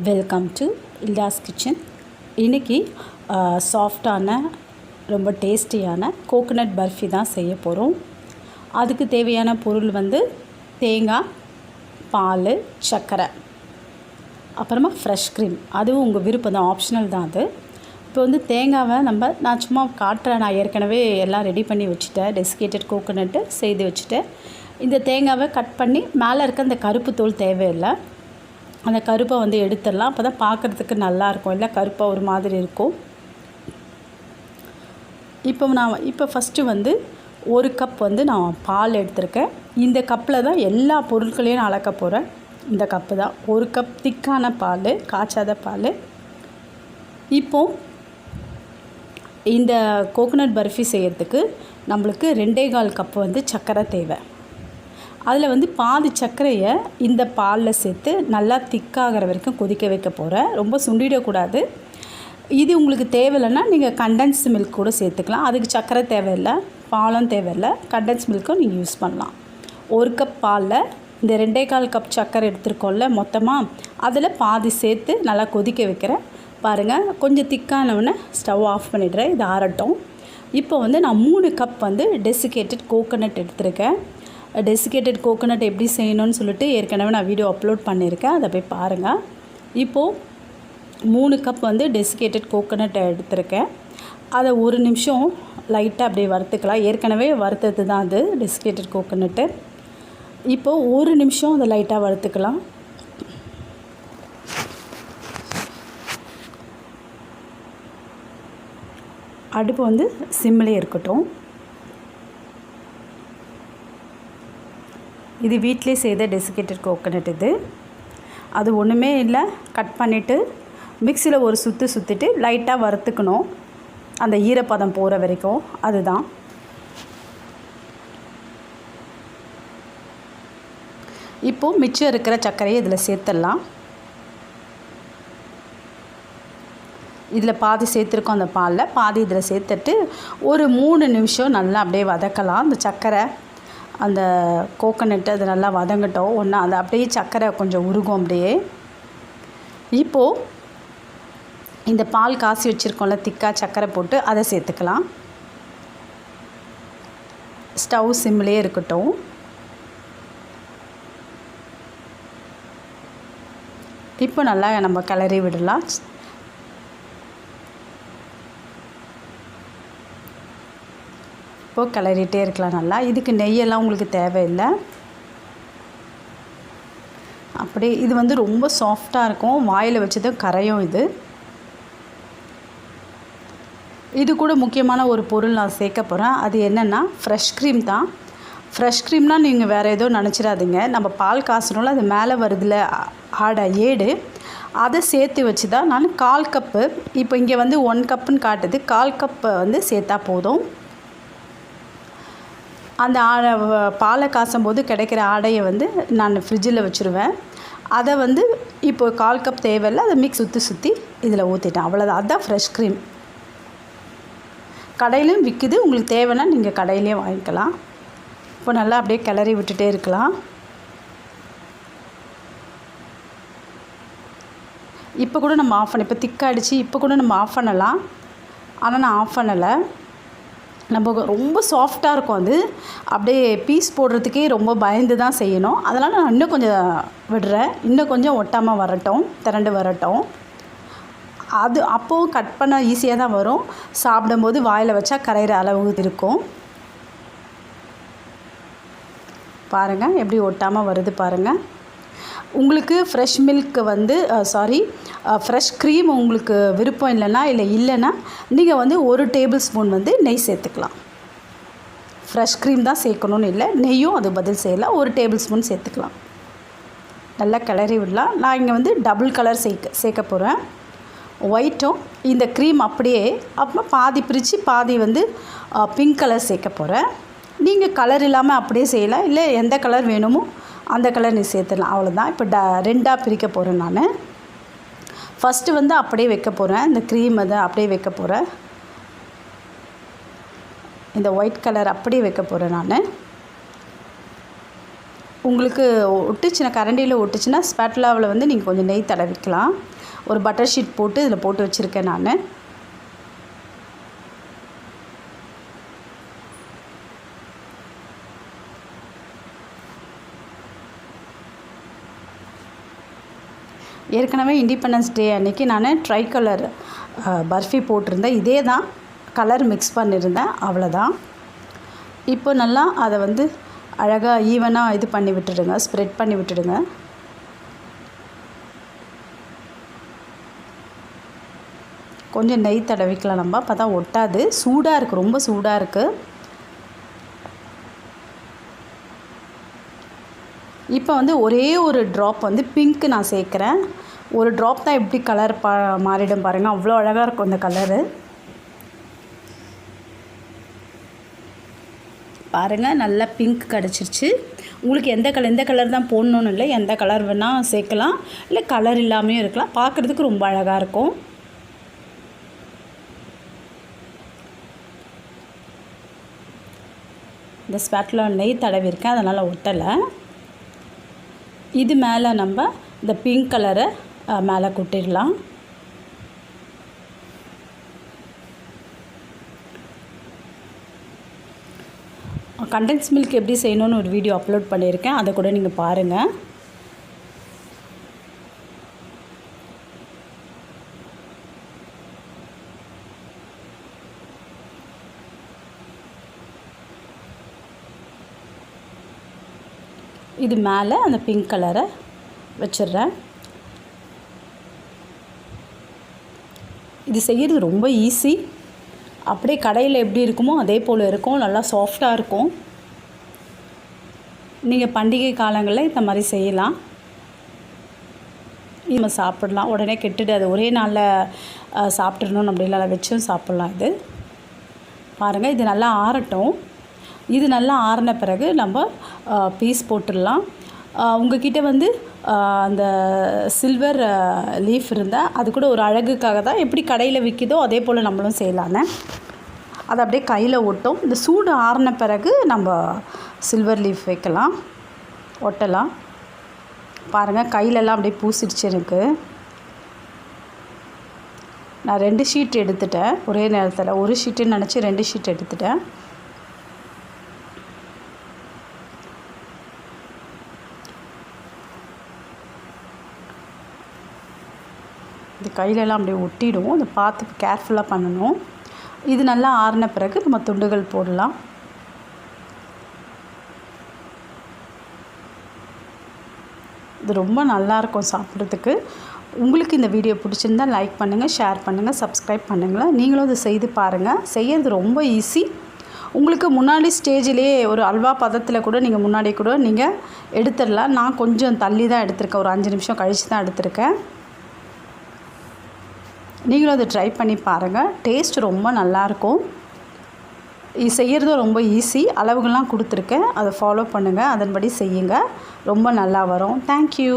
Welcome to இல்டாஸ் kitchen இன்றைக்கி சாஃப்டான ரொம்ப டேஸ்டியான கோகனட் பர்ஃபி தான் செய்ய போகிறோம் அதுக்கு தேவையான பொருள் வந்து தேங்காய் பால் சர்க்கரை அப்புறமா ஃப்ரெஷ் க்ரீம் அதுவும் உங்கள் விருப்பம் தான் ஆப்ஷனல் தான் அது. இப்போ வந்து தேங்காவை நம்ம நான் சும்மா காட்டுறேன். நான் ஏற்கனவே எல்லாம் ரெடி பண்ணி வச்சுட்டேன். டெசிகேட்டட் கோகோனட்டு செய்து வச்சுட்டேன். இந்த தேங்காவை கட் பண்ணி மேலே இருக்க அந்த கருப்பு தோல் தேவையில்லை. அந்த கருப்பை வந்து எடுத்துடலாம். அப்போ தான் பார்க்குறதுக்கு நல்லாயிருக்கும். இல்லை கருப்பாக ஒரு மாதிரி இருக்கும். இப்போ நான் இப்போ ஃபஸ்ட்டு வந்து ஒரு கப் வந்து நான் பால் எடுத்திருக்கேன். இந்த கப்பில் தான் எல்லா பொருட்களையும் நான் அளக்க போகிறேன் இந்த கப்பு தான். ஒரு கப் திக்கான பால் காய்ச்சாத பால். இப்போது இந்த கோகோனட் பர்ஃபி செய்கிறதுக்கு நம்மளுக்கு ரெண்டே கால் கப்பு வந்து சர்க்கரை தேவை. அதில் வந்து பாதி சர்க்கரையை இந்த பாலில் சேர்த்து நல்லா திக்காகிற வரைக்கும் கொதிக்க வைக்க போகிறேன் ரொம்ப சுண்டிடக்கூடாது. இது உங்களுக்கு தேவையில்லைன்னா நீங்கள் கண்டென்ஸ் மில்க் கூட சேர்த்துக்கலாம். அதுக்கு சர்க்கரை தேவையில்லை பாலும் தேவையில்லை. கண்டென்ஸ் மில்க்கும் நீங்கள் யூஸ் பண்ணலாம். ஒரு கப் பாலில் இந்த ரெண்டே கால் கப் சர்க்கரை எடுத்துருக்கோம்ல மொத்தமாக அதில் பாதி சேர்த்து நல்லா கொதிக்க வைக்கிறேன். பாருங்கள் கொஞ்சம் திக்கானவுடனே ஸ்டவ் ஆஃப் பண்ணிடுறேன். இது ஆறட்டும். இப்போ வந்து நான் மூணு கப் வந்து டெசிகேட்டட் கோகோனட் எடுத்திருக்கேன். டெசிகேட்டட் கோகோனட் எப்படி செய்யணும்னு சொல்லிட்டு ஏற்கனவே நான் வீடியோ அப்லோட் பண்ணியிருக்கேன். அதை போய் பாருங்கள் இப்போது மூணு கப் வந்து டெசிகேட்டட் கோகோனட் எடுத்திருக்கேன். அதை ஒரு நிமிஷம் லைட்டாக அப்படியே வறுத்துக்கலாம். ஏற்கனவே வறுத்தது தான் அது டெசிகேட்டட் கோகோனட்டு இப்போது ஒரு நிமிஷம் அதை லைட்டாக வறுத்துக்கலாம். அடுப்பு வந்து சிம்மிலே இருக்கட்டும். இது வீட்டிலே செய்த டெசிகேட்டட் கோகோனட் இது. அது ஒன்றுமே இல்லை. கட் பண்ணிவிட்டு மிக்சியில் ஒரு சுற்று சுற்றிட்டு லைட்டாக வறுத்துக்கணும். அந்த ஈரப்பதம் போகிற வரைக்கும். அதுதான். இப்போது மிச்சம் இருக்கிற சர்க்கரையை இதில் சேர்த்துடலாம். இதில் பாதி சேர்த்துருக்கோம் அந்த பாலில். பாதி இதில் சேர்த்துட்டு ஒரு மூணு நிமிஷம் நல்லா அப்படியே வதக்கலாம். அந்த சர்க்கரை அந்த கோகனட்டு அது நல்லா வதங்கட்டும். ஒன்றா அது அப்படியே சர்க்கரை கொஞ்சம் உருகும் அப்படியே. இப்போது இந்த பால் காசி வச்சுருக்கோம்ல திக்காக சர்க்கரை போட்டு அதை சேர்த்துக்கலாம். ஸ்டவ் சிம்லேயே இருக்கட்டும். இப்போ நல்லா நம்ம கிளறி விடலாம். இப்போது கிளறிட்டே இருக்கலாம் நல்லா. இதுக்கு நெய்யெல்லாம் உங்களுக்கு தேவையில்லை. அப்படியே இது வந்து ரொம்ப சாஃப்டாக இருக்கும். வாயில் வச்சது கரையும் இது. இது கூட முக்கியமான ஒரு பொருள் நான் சேர்க்க போகிறேன் அது என்னென்னா ஃப்ரெஷ் க்ரீம் தான். ஃப்ரெஷ் க்ரீம்னால் நீங்கள் வேறு ஏதோ நினச்சிடாதீங்க. நம்ம பால் காசணும்ல அது மேலே வருதுல ஆட ஏடு. அதை சேர்த்து வச்சு தான் நான் கால் கப்பு இப்போ இங்கே வந்து ஒன் கப்புன்னு காட்டுது. கால் கப்பை வந்து சேர்த்தா போதும். அந்த ஆடை பாலை காசும் போது கிடைக்கிற ஆடையை வந்து நான் ஃப்ரிட்ஜில் வச்சுருவேன். அதை வந்து இப்போ கால் கப் தேவையில்லை அதை மிக்ஸ் சுற்றி சுற்றி இதில் ஊற்றிட்டேன் அவ்வளோதான் அதுதான் ஃப்ரெஷ் க்ரீம் கடையிலையும் விற்குது உங்களுக்கு தேவைன்னா நீங்கள் கடையிலே வாங்கிக்கலாம். இப்போ நல்லா அப்படியே கிளறி விட்டுட்டே இருக்கலாம். இப்போ கூட நம்ம ஆஃப் பண்ண இப்போ திக்காகிடுச்சு இப்போ கூட நம்ம ஆஃப் பண்ணலாம். ஆனால் நான் ஆஃப் பண்ணலை. நம்ம ரொம்ப சாஃப்டாக இருக்கும் அது. அப்படியே பீஸ் போடுறதுக்கே ரொம்ப பயந்து தான் செய்யணும். அதனால் நான் இன்னும் கொஞ்சம் விடுறேன். இன்னும் கொஞ்சம் ஒட்டாமல் வரட்டும். திரண்டு வரட்டும். அது அப்போவும் கட் பண்ண ஈஸியாக தான் வரும். சாப்பிடும்போது வாயில் வச்சா கரையிற அளவு இருக்கும். பாருங்கள் எப்படி ஒட்டாமல் வருது பாருங்கள் உங்களுக்கு ஃப்ரெஷ் மில்க் வந்து சாரி ஃப்ரெஷ் க்ரீம் உங்களுக்கு விருப்பம் இல்லைன்னா இல்லை இல்லைன்னா நீங்கள் வந்து ஒரு டேபிள் ஸ்பூன் வந்து நெய் சேர்த்துக்கலாம். ஃப்ரெஷ் க்ரீம் தான் சேர்க்கணும்னு இல்லை நெய்யும் அது பதில் செய்யலாம் ஒரு டேபிள் ஸ்பூன் சேர்த்துக்கலாம். நல்லா கிளறி விடலாம். நான் இங்கே வந்து டபுள் கலர் சேர்க்க சேர்க்க போகிறேன் ஒயிட்டும் இந்த க்ரீம் அப்படியே அப்புறம் பாதி பிரித்து பாதி வந்து பிங்க் கலர் சேர்க்க போகிறேன் நீங்கள் கலர் இல்லாமல் அப்படியே செய்யலாம். இல்லை எந்த கலர் வேணுமோ அந்த கலர் நீ சேர்த்துடலாம். அவ்வளோதான் இப்போ ட ரெண்டாக பிரிக்க போகிறேன் நான். ஃபஸ்ட்டு வந்து அப்படியே வைக்க போகிறேன் இந்த க்ரீம் அதை அப்படியே வைக்க போகிறேன் இந்த ஒயிட் கலர் அப்படியே வைக்க போகிறேன் நான். உங்களுக்கு ஒட்டுச்சுன்னா கரண்டியில் ஒட்டுச்சுன்னா ஸ்பேட்லாவில் வந்து நீங்கள் கொஞ்சம் நெய் தடவிக்கலாம். ஒரு பட்டர் ஷீட் போட்டு இதில் போட்டு வச்சுருக்கேன் நான். ஏற்கனவே இண்டிபெண்டன்ஸ் டே அன்றைக்கி நான் ட்ரை கலர் பர்ஃபி போட்டிருந்தேன். இதே தான் கலர் மிக்ஸ் பண்ணியிருந்தேன் அவ்வளோதான் இப்போ நல்லா அதை வந்து அழகாக ஈவனாக இது பண்ணி விட்டுடுங்க. ஸ்ப்ரெட் பண்ணி விட்டுடுங்க. கொஞ்சம் நெய் தடவிக்கலாம் நம்ம. அப்போ தான் ஒட்டாது. சூடாக இருக்குது ரொம்ப சூடாக இருக்குது இப்போ வந்து ஒரே ஒரு ட்ராப் வந்து பிங்க் நான் சேர்க்குறேன். ஒரு ட்ராப் தான் எப்படி கலர் பா மாறிடும் பாருங்கள் அவ்வளோ அழகாக இருக்கும் இந்த கலரு பாருங்கள் நல்லா பிங்க் கிடச்சிருச்சு. உங்களுக்கு எந்த கலர் எந்த கலர் தான் போடணுன்னு இல்லை எந்த கலர் வேணால் சேர்க்கலாம். இல்லை கலர் இல்லாமையும் இருக்கலாம். பார்க்குறதுக்கு ரொம்ப அழகாக இருக்கும். இந்த ஸ்பேட்டில் நெய் தடவிருக்கேன். அதனால் ஒட்டலை. இது மேலே நம்ம இந்த பிங்க் கலரை மேலே கொட்டிடலாம். கண்டென்ஸ் மில்க் எப்படி செய்யணும்னு ஒரு வீடியோ அப்லோட் பண்ணியிருக்கேன். அதை கூட நீங்கள் பாருங்கள் இது மேலே அந்த பிங்க் கலரை வச்சிடுறேன். இது செய்கிறது ரொம்ப ஈஸி அப்படியே கடையில் எப்படி இருக்குமோ அதே போல் இருக்கும். நல்லா சாஃப்டாக இருக்கும். நீங்கள் பண்டிகை காலங்களில் இந்த மாதிரி செய்யலாம். நம்ம சாப்பிடலாம். உடனே கெட்டுட்டு அது ஒரே நாளில் சாப்பிட்றணும் அப்படிலாம் வச்சும் சாப்பிட்லாம் இது. பாருங்கள் இது நல்லா ஆறட்டும். இது நல்லா ஆறின பிறகு நம்ம பீஸ் போட்டுடலாம். உங்ககிட்ட வந்து அந்த சில்வர் லீஃப் இருந்தால் அது கூட ஒரு அழகுக்காக தான் எப்படி கடையில் விற்கிதோ அதே போல் நம்மளும் செய்யலான்னு அதை அப்படியே கையில் ஒட்டும். இந்த சூடு ஆறின பிறகு நம்ம சில்வர் லீஃப் வைக்கலாம். ஒட்டலாம். பாருங்கள் கையிலெல்லாம் அப்படியே பூசிடுச்சு எனக்கு. நான் ரெண்டு ஷீட் எடுத்துட்டேன். ஒரே நேரத்தில். ஒரு ஷீட்டுன்னு நினச்சி ரெண்டு ஷீட் எடுத்துட்டேன். இது கையிலலாம் அப்படியே ஒட்டிடும் அதை பார்த்து கேர்ஃபுல்லாக பண்ணணும். இது நல்லா ஆறின பிறகு நம்ம துண்டுகள் போடலாம். இது ரொம்ப நல்லாயிருக்கும் சாப்பிட்றதுக்கு. உங்களுக்கு இந்த வீடியோ பிடிச்சிருந்தா லைக் பண்ணுங்கள் ஷேர் பண்ணுங்கள் சப்ஸ்கிரைப் பண்ணுங்கள் நீங்களும் அதை செய்து பாருங்கள் செய்கிறது ரொம்ப ஈஸி உங்களுக்கு முன்னாடி ஸ்டேஜிலே ஒரு அல்வா பதத்தில் கூட நீங்கள் முன்னாடி கூட நீங்கள் எடுத்துடலாம். நான் கொஞ்சம் தள்ளி தான் எடுத்திருக்கேன். ஒரு அஞ்சு நிமிஷம் கழித்து தான் எடுத்திருக்கேன். நீங்களும் அதை ட்ரை பண்ணி பாருங்கள் டேஸ்ட் ரொம்ப நல்லாயிருக்கும். இது செய்கிறதும் ரொம்ப ஈஸி அளவுகள்லாம் கொடுத்துருக்கேன். அதை ஃபாலோ பண்ணுங்கள் அதன்படி செய்யுங்க. ரொம்ப நல்லா வரும். தேங்க்யூ